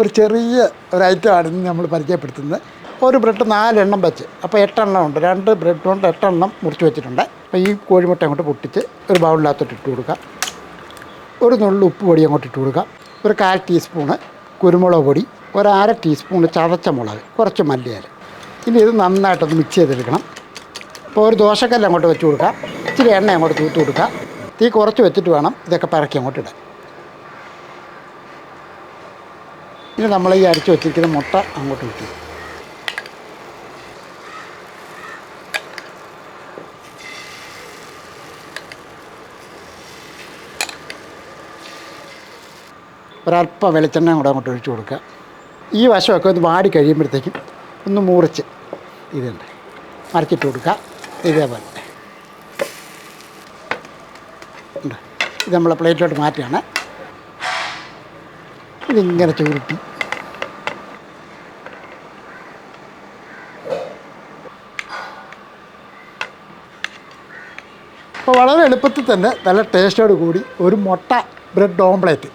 ഒരു ചെറിയ ഒരു ഐറ്റമാണ് ഇന്ന് നമ്മൾ പരിചയപ്പെടുത്തുന്നത്. ഒരു ബ്രെഡ് നാലെണ്ണം വെച്ച് അപ്പോൾ എട്ടെണ്ണം ഉണ്ട്. രണ്ട് ബ്രെഡ് കൊണ്ട് എട്ടെണ്ണം മുറിച്ച് വെച്ചിട്ടുണ്ട്. അപ്പോൾ ഈ കോഴിമുട്ട അങ്ങോട്ട് പൊട്ടിച്ച് ഒരു ബൗളിനകത്തോട്ട് ഇട്ട് കൊടുക്കുക ഒരു നുള്ളു ഉപ്പ് പൊടി അങ്ങോട്ട് ഇട്ട് കൊടുക്കുക ഒരു കാൽ ടീസ്പൂണ് കുരുമുളക് പൊടി ഒരു അര ടീസ്പൂണ് ചതച്ച മുളക് കുറച്ച് മല്ലിയില. ഇനി ഇത് നന്നായിട്ടൊന്ന് മിക്സ് ചെയ്തെടുക്കണം. അപ്പോൾ ഒരു ദോശക്കല്ല് അങ്ങോട്ട് വെച്ച് കൊടുക്കാം. ഇച്ചിരി എണ്ണ അങ്ങോട്ട് തൂത്ത് കൊടുക്കുക തീ കുറച്ച് വെച്ചിട്ട് വേണം ഇതൊക്കെ പറക്കി അങ്ങോട്ട് ഇടാൻ. ഇനി നമ്മൾ ഈ അരച്ച് വെച്ചിരിക്കുന്ന മുട്ട അങ്ങോട്ട് വിട്ടു ഒരല്പം വെളിച്ചെണ്ണ കൂടെ അങ്ങോട്ട് ഒഴിച്ചു കൊടുക്കുക. ഈ വശമൊക്കെ ഒന്ന് വാടി കഴിയുമ്പോഴത്തേക്കും ഒന്ന് മുറിച്ച് ഇതുണ്ട്. മറിച്ചിട്ട് കൊടുക്കുക. ഇതേപോലെ. ഇത്. നമ്മൾ പ്ലേറ്റിലോട്ട് മാറ്റുകയാണ്. ഇതിങ്ങനെ ചുരുട്ടി. അപ്പോൾ വളരെ എളുപ്പത്തിൽ തന്നെ നല്ല ടേസ്റ്റോട് കൂടി ഒരു മുട്ട ബ്രെഡ് ഓംപ്ലേറ്റ്